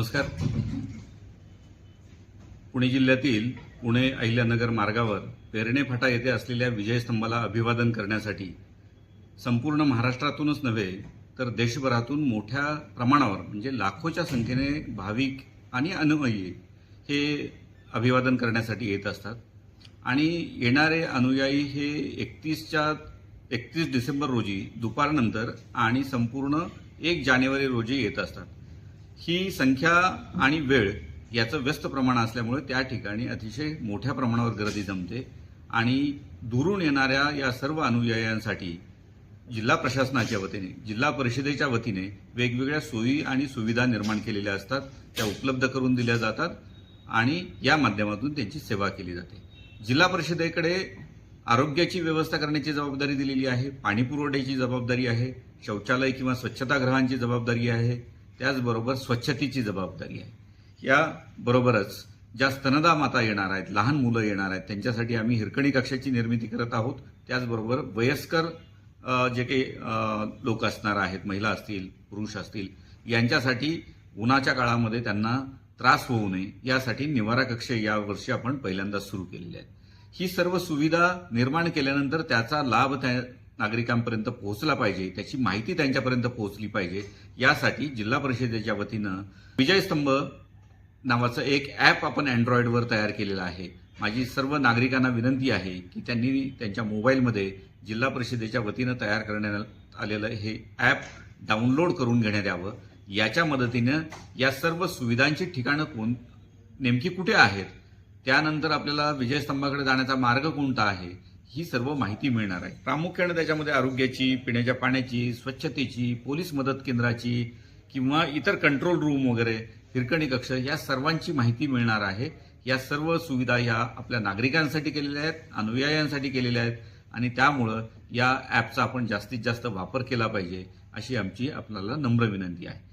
नमस्कार. पुणे जिल्ह्यातील पुणे अहिल्यानगर मार्गावर पेरणे फाटा येथे असलेल्या विजयस्तंभाला अभिवादन करण्यासाठी संपूर्ण महाराष्ट्रातूनच नव्हे तर देशभरातून मोठ्या प्रमाणावर म्हणजे लाखोच्या संख्येने भाविक आणि अनुयायी हे अभिवादन करण्यासाठी येत असतात. आणि येणारे अनुयायी हे एकतीसच्या एकतीस डिसेंबर रोजी दुपारनंतर आणि संपूर्ण एक जानेवारी रोजी येत असतात. ही संख्या आणि वेळ याचं व्यस्त प्रमाण असल्यामुळे त्या ठिकाणी अतिशय मोठ्या प्रमाणावर गर्दी जमते आणि दुरून येणाऱ्या या सर्व अनुयायांसाठी जिल्हा प्रशासनाच्या वतीने जिल्हा परिषदेच्या वतीने वेगवेगळ्या सोयी आणि सुविधा निर्माण केलेल्या असतात त्या उपलब्ध करून दिल्या जातात आणि या माध्यमातून त्यांची सेवा केली जाते. जिल्हा परिषदेकडे आरोग्याची व्यवस्था करण्याची जबाबदारी दिलेली आहे पाणीपुरवठ्याची जबाबदारी आहे शौचालय किंवा स्वच्छतागृहांची जबाबदारी आहे त्याचबरोबर स्वच्छतेची जबाबदारी आहे. याबरोबरच ज्या स्तनदा माता येणार आहेत लहान मुलं येणार आहेत त्यांच्यासाठी आम्ही हिरकणी कक्षाची निर्मिती करत आहोत. त्याचबरोबर वयस्कर जे काही लोक असणार आहेत महिला असतील पुरुष असतील यांच्यासाठी उन्हाच्या काळामध्ये त्यांना त्रास होऊ नये यासाठी निवारा कक्ष यावर्षी आपण पहिल्यांदा सुरू केलेले आहेत. ही सर्व सुविधा निर्माण केल्यानंतर त्याचा लाभ त्या नागरिकांपर्यंत पोहोचला पाहिजे त्याची माहिती त्यांच्यापर्यंत पोहोचली पाहिजे यासाठी जिल्हा परिषदेच्या वतीनं विजयस्तंभ नावाचं एक ॲप आपण अँड्रॉइडवर तयार केलेलं आहे. माझी सर्व नागरिकांना विनंती आहे की त्यांनी त्यांच्या मोबाईलमध्ये जिल्हा परिषदेच्या वतीनं तयार करण्यात आलेलं हे ॲप डाउनलोड करून घेण्यात यावं. याच्या मदतीनं या सर्व सुविधांची ठिकाणं कोण नेमकी कुठे आहेत? त्यानंतर आपल्याला विजयस्तंभाकडे जाण्याचा मार्ग कोणता आहे? ही सर्व माहिती मिळणार आहे. प्रामुख्याने त्याच्यामध्ये आरोग्याची पिण्याच्या पाण्याची स्वच्छतेची पोलीस मदत केंद्राची किंवा इतर कंट्रोल रूम वगैरे हिरकणी कक्ष या सर्वांची माहिती मिळणार आहे. या सर्व सुविधा या आपल्या नागरिकांसाठी केलेल्या आहेत अनुयायांसाठी केलेल्या आहेत आणि त्यामुळं या ॲपचा आपण जास्तीत जास्त वापर केला पाहिजे अशी आमची आपल्याला नम्र विनंती आहे.